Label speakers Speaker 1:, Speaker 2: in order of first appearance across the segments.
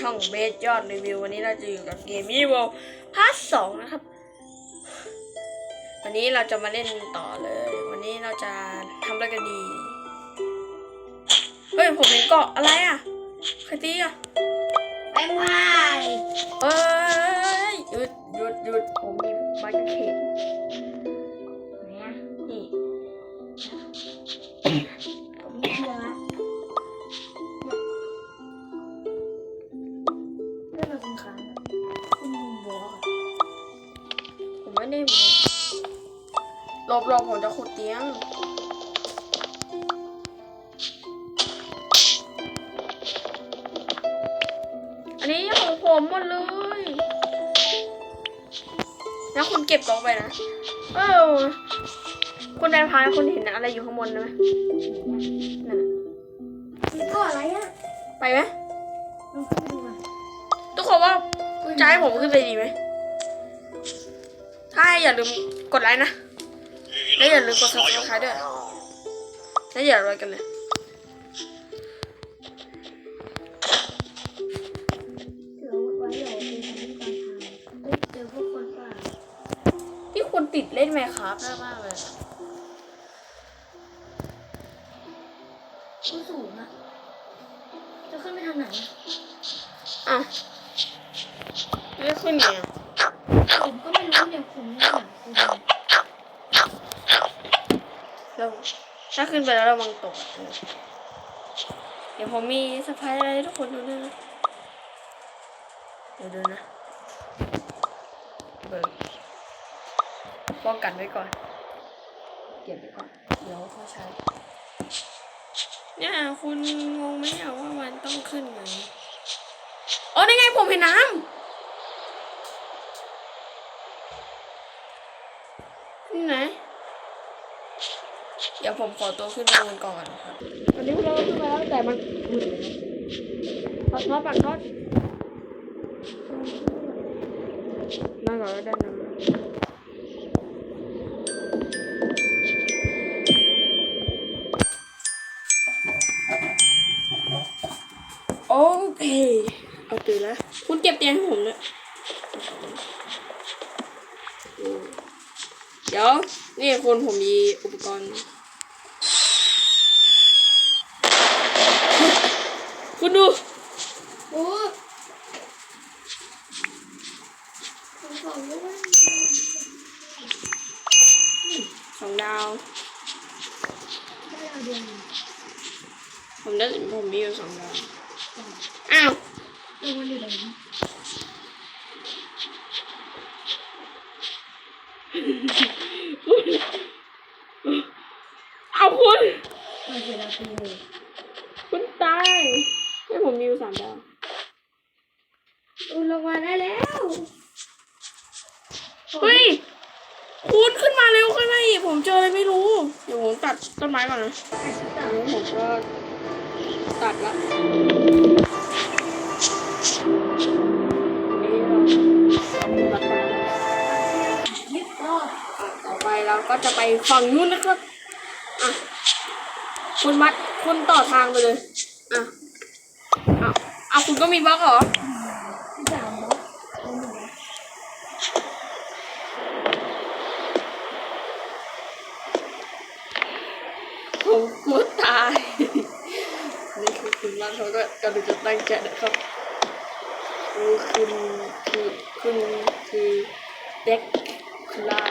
Speaker 1: ช่องเบสยอดรีวิววันนี้เราจะอยู่กับเกมมีโวพาร์ทสองนะครับ วันนี้เราจะมาเล่นต่อเลย วันนี้เราจะทำอะไรกันดี เฮ้ย ผมเห็นเกาะอะไรอะใครตีอะ
Speaker 2: แป้งพาย
Speaker 1: เอ้ยหยุดหยุดหยุดผมมีไม้กางเขน
Speaker 2: คุณค้างคุณบอก
Speaker 1: ผมไม่ได้บอกหลบหลบผมจะขุดเตียง อันนี้ของผมหมดเลยแล้วคุณเก็บกล่องไปนะ เออ คุณนายพายคุณเห็นอะไรอยู่ข้างบนไหมนั่นน่ะ
Speaker 2: มันก็อะไรอะ
Speaker 1: ไปไหม ทุกคนว่าจะให้ผมขึ้นไปดีไหมถ้าให้อย่าลืมกดไลค์นะ และอย่าลืมกด subscribe ด้วยแล้วอย่ารวยกันเลย
Speaker 2: เดี๋ยวไว้เดี๋ยวไปทำที่การทำเฮ้ยเจอพวกคนป่า
Speaker 1: ที่คุณติดเล่นไหมครับน่ามากเลย
Speaker 2: ผู้สูงอะจะขึ้นไปทางไหน
Speaker 1: อะ ไม่ขึ้นไงอะ
Speaker 2: ผมก็ไม่รู้เนี่ยผมไม่หาคุณ
Speaker 1: เราถ้าขึ้นไปแล้วระวังตกอะเดี๋ยวผมมีสะพายอะไรให้ทุกคนดูด้วยนะเดี๋ยวดูนะเบิกป้องกันไว้ก่อน เก็บไว้ก่อน เดี๋ยวเขาใช้ เนี่ยคุณงงไหมอะว่ามันต้องขึ้นไหมอ๋อนี่ไงผมเห็นน้ำ นี่ไหน เดี๋ยวผมขอตัวขึ้นมาบนก่อนนะครับตอนนี้พวกเราก็ขึ้นมาแล้วแต่มันมืดแล้วทอดทอดปักทอดนั่งก่อนก็ได้นะโอเค เอาตื่นแล้ว คุณเก็บเตียงให้ผมด้วยเดี๋ยว นี่คุณผมมีอุปกรณ์คุณดู
Speaker 2: โอ้
Speaker 1: สองดาว
Speaker 2: ได้ดาวเดียว
Speaker 1: ผมได้ผมมีอยู่สองดาวอ้าว
Speaker 2: เออมันอยู่ไหน
Speaker 1: เอาคุณ
Speaker 2: มันเสียดาวตีเลย
Speaker 1: คุณตายให้ผมมีอยู่สามดาว
Speaker 2: อุลงมาได้แล้ว
Speaker 1: เฮ้ยคุณขึ้นมาเร็วขึ้นมาอีกผมเจออะไรไม่รู้ เดี๋ยวผมตัดต้นไม้ก่อนนะอันนี้ผมก็ตัดละนี่เราตัดไป
Speaker 2: ยิบรอบ
Speaker 1: อะต่อไปเราก็จะไปฝั่งนู้นนะครับ อะคุณมัดคุณต่อทางไปเลย อะอะอะคุณก็มีบล็อกเหรอ
Speaker 2: สามบล็อกเอาหนึ่ง
Speaker 1: ผมกลัวตาย นี่คือคุณมัดเขาก็กำลังจะตั้งใจนะครับคือคุณคือคุณคือเด็กคลา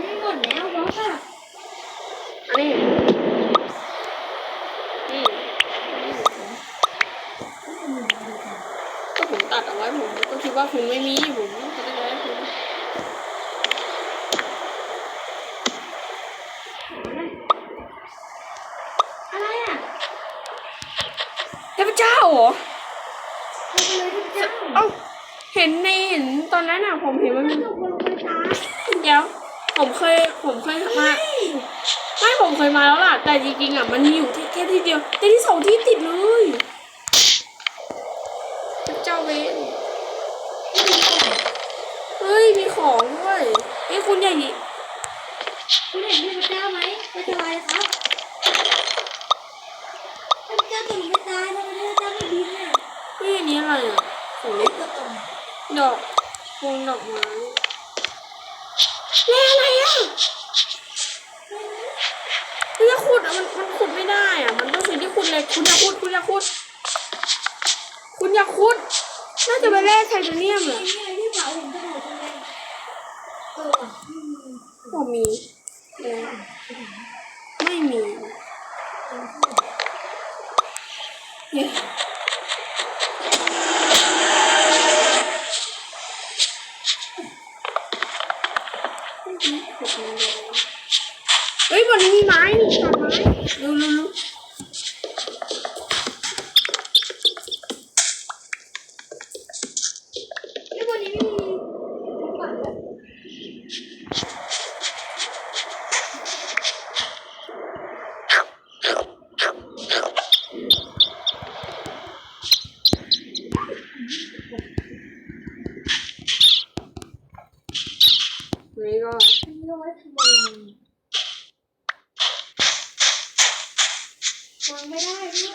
Speaker 2: ไม่หมดแล้วบล็อกอะ
Speaker 1: นนี้นี่นี่ก็ผมตัดเอาไว้ผมก็คิดว่าคุณไม่มีผมก็เลยให้คุณ
Speaker 2: อะไรอะ
Speaker 1: เทพเจ้าเหรอ
Speaker 2: ทำอะไรทุกอย่าง
Speaker 1: เอ้าเห็นในเห็นตอนนั้นอะผมเห็นมัน
Speaker 2: มันถูกคนไปตาย
Speaker 1: เดี๋ยว ผมเคยผมเคยมาไม่ผมเคยมาแล้วล่ะ แต่จริงๆอะมันมีอยู่ที่แค่ที่เดียวแต่ที่สองที่ติดเลยเทพเจ้าเวนเฮ้ยมีของด้วยเฮ้ยคุณใหญ่
Speaker 2: คุณเห็นพี่พระเจ้าไหมพระเจ้าอะไรครับพระเจ้าตัวนี้ไม่ตายทำไมพระเจ้าไม่บินอะ
Speaker 1: เฮ้ยอันนี้อะไรอะของเล็ก
Speaker 2: ก็ต้อง
Speaker 1: ดอกพวงดอกไม้ แล้วอะไรอะมันจะขุดอะมันมันขุดไม่ได้อะ มันต้องสิ่งที่ขุดเลยคุณอย่าขุดคุณอย่าขุด คุณอย่าขุด น่าจะไปแร่ไทเทเนียมเหรอ
Speaker 2: ไม่มีไม่มี
Speaker 1: เนี่ยบนนี้มีไม้นี่ตัดไม้ดูดูดู
Speaker 2: แล้ววันนี้ไม่มีของขวัญแบบ
Speaker 1: นี่ก็
Speaker 2: อันนี้เอาไว้ทำอะไรวางไม่ได้ด้ว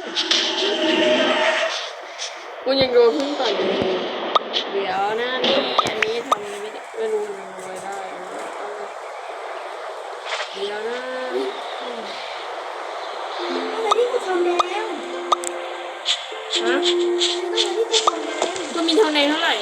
Speaker 2: ย
Speaker 1: คุณยังโดนพึ่งต่อยเดี๋ยวนะนี่อันนี้ทำไม่ได้ไม่รู้ยังไงได้เดี๋ยวนะ
Speaker 2: อะไรที่กูทำแล้ว
Speaker 1: ฮะ
Speaker 2: ตองอะไรที่กูทำแล้ว
Speaker 1: คุณมีเท่าไหนเท่าไหร่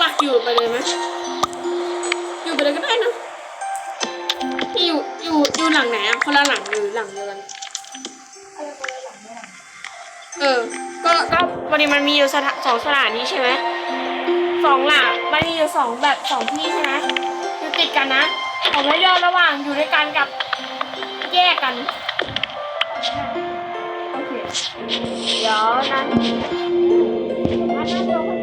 Speaker 1: หลักอยู่ไปเลยไหมอยู่ไปเลยก็ได้นะนี่อยู่อยู่อยู่หลังไหนอะคนละหลังหรือหลังเดียวกัน
Speaker 2: อน
Speaker 1: เออ ก็ก็วันนี้มันมีอยู่สถาสองสถานีใช่ไหมสองหลังมันมีอยู่สองแบบสองที่ใช่ไหมอยู่ติดกันนะผมให้เลือกระหว่างอยู่ด้วยกันกับแยกกันโอเคเดี๋ยวนั้นงั้นเราก็